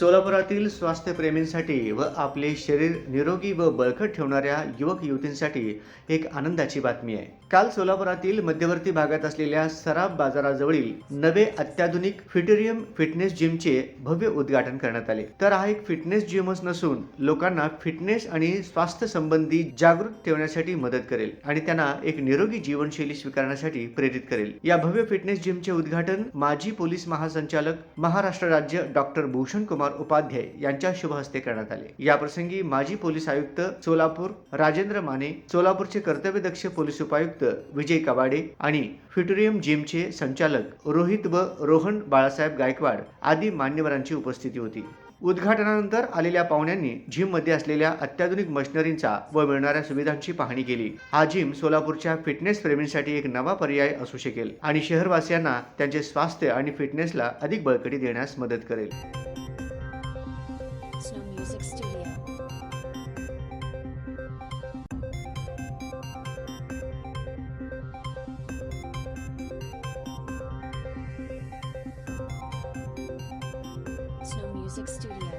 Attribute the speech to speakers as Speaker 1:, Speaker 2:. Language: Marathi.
Speaker 1: सोलापुरातील स्वास्थ्यप्रेमींसाठी व आपले शरीर निरोगी व बळकट ठेवणाऱ्या युवक युवतींसाठी एक आनंदाची बातमी आहे. काल सोलापुरातील मध्यवर्ती भागात असलेल्या सराफ बाजाराजवळील नवे अत्याधुनिक फिटेरियम फिटनेस जिमचे भव्य उद्घाटन करण्यात आले. तर हा एक फिटनेस जिमच नसून लोकांना फिटनेस आणि स्वास्थ्य संबंधी जागृत ठेवण्यासाठी मदत करेल आणि त्यांना एक निरोगी जीवनशैली स्वीकारण्यासाठी प्रेरित करेल. या भव्य फिटनेस जिमचे उद्घाटन माजी पोलीस महासंचालक महाराष्ट्र राज्य डॉक्टर भूषण कुमार उपाध्याय यांच्या शुभ हस्ते करण्यात आले. याप्रसंगी माजी पोलीस आयुक्त सोलापूर राजेंद्र माने सोलापूरचे कर्तव्यदक्ष पोलीस उपायुक्त विजय कवाडे आणि फिटोरियम जिमचे संचालक रोहित व रोहन बाळासाहेब गायकवाड आदी मान्यवरांची उपस्थिती होती. उद्घाटनानंतर आलेल्या पाहुण्यांनी जिममध्ये असलेल्या अत्याधुनिक मशिनरींचा व मिळणाऱ्या सुविधांची पाहणी केली. हा जिम सोलापूरच्या फिटनेस प्रेमींसाठी एक नवा पर्याय असू शकेल आणि शहरवासियांना त्यांचे स्वास्थ्य आणि फिटनेसला अधिक बळकटी देण्यास मदत करेल.
Speaker 2: Snow Music Studio. Music Studio.